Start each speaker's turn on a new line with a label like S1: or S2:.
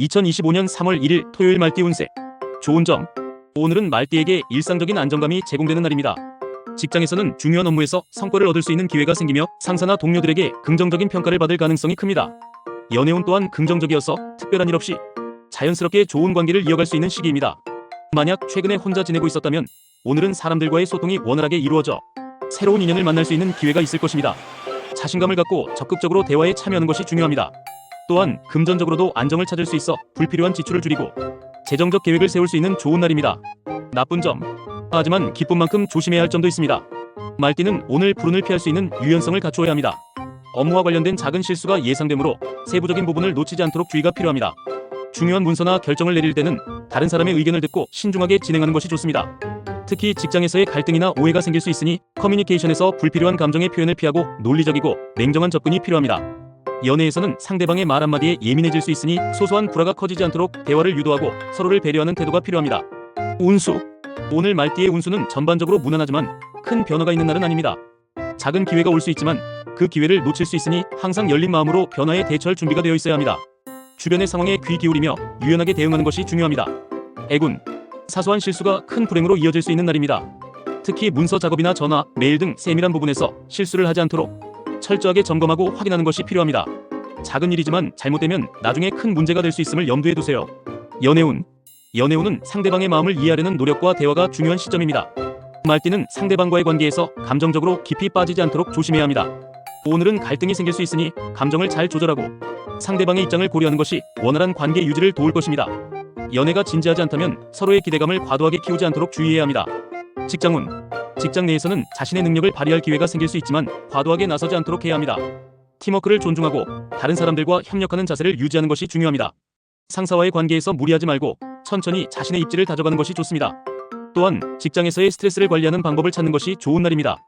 S1: 2025년 3월 1일 토요일 말띠 운세. 좋은 점. 오늘은 말띠에게 일상적인 안정감이 제공되는 날입니다. 직장에서는 중요한 업무에서 성과를 얻을 수 있는 기회가 생기며 상사나 동료들에게 긍정적인 평가를 받을 가능성이 큽니다. 연애운 또한 긍정적이어서 특별한 일 없이 자연스럽게 좋은 관계를 이어갈 수 있는 시기입니다. 만약 최근에 혼자 지내고 있었다면 오늘은 사람들과의 소통이 원활하게 이루어져 새로운 인연을 만날 수 있는 기회가 있을 것입니다. 자신감을 갖고 적극적으로 대화에 참여하는 것이 중요합니다. 또한 금전적으로도 안정을 찾을 수 있어 불필요한 지출을 줄이고 재정적 계획을 세울 수 있는 좋은 날입니다. 나쁜 점. 하지만 기쁜 만큼 조심해야 할 점도 있습니다. 말띠는 오늘 불운을 피할 수 있는 유연성을 갖추어야 합니다. 업무와 관련된 작은 실수가 예상되므로 세부적인 부분을 놓치지 않도록 주의가 필요합니다. 중요한 문서나 결정을 내릴 때는 다른 사람의 의견을 듣고 신중하게 진행하는 것이 좋습니다. 특히 직장에서의 갈등이나 오해가 생길 수 있으니 커뮤니케이션에서 불필요한 감정의 표현을 피하고 논리적이고 냉정한 접근이 필요합니다. 연애에서는 상대방의 말 한마디에 예민해질 수 있으니 소소한 불화가 커지지 않도록 대화를 유도하고 서로를 배려하는 태도가 필요합니다. 운수. 오늘 말띠의 운수는 전반적으로 무난하지만 큰 변화가 있는 날은 아닙니다. 작은 기회가 올 수 있지만 그 기회를 놓칠 수 있으니 항상 열린 마음으로 변화에 대처할 준비가 되어 있어야 합니다. 주변의 상황에 귀 기울이며 유연하게 대응하는 것이 중요합니다. 애군. 사소한 실수가 큰 불행으로 이어질 수 있는 날입니다. 특히 문서 작업이나 전화, 메일 등 세밀한 부분에서 실수를 하지 않도록 철저하게 점검하고 확인하는 것이 필요합니다. 작은 일이지만 잘못되면 나중에 큰 문제가 될 수 있음을 염두에 두세요. 연애운. 연애운은 상대방의 마음을 이해하려는 노력과 대화가 중요한 시점입니다. 말띠는 상대방과의 관계에서 감정적으로 깊이 빠지지 않도록 조심해야 합니다. 오늘은 갈등이 생길 수 있으니 감정을 잘 조절하고 상대방의 입장을 고려하는 것이 원활한 관계 유지를 도울 것입니다. 연애가 진지하지 않다면 서로의 기대감을 과도하게 키우지 않도록 주의해야 합니다. 직장운. 직장 내에서는 자신의 능력을 발휘할 기회가 생길 수 있지만 과도하게 나서지 않도록 해야 합니다. 팀워크를 존중하고 다른 사람들과 협력하는 자세를 유지하는 것이 중요합니다. 상사와의 관계에서 무리하지 말고 천천히 자신의 입지를 다져가는 것이 좋습니다. 또한 직장에서의 스트레스를 관리하는 방법을 찾는 것이 좋은 날입니다.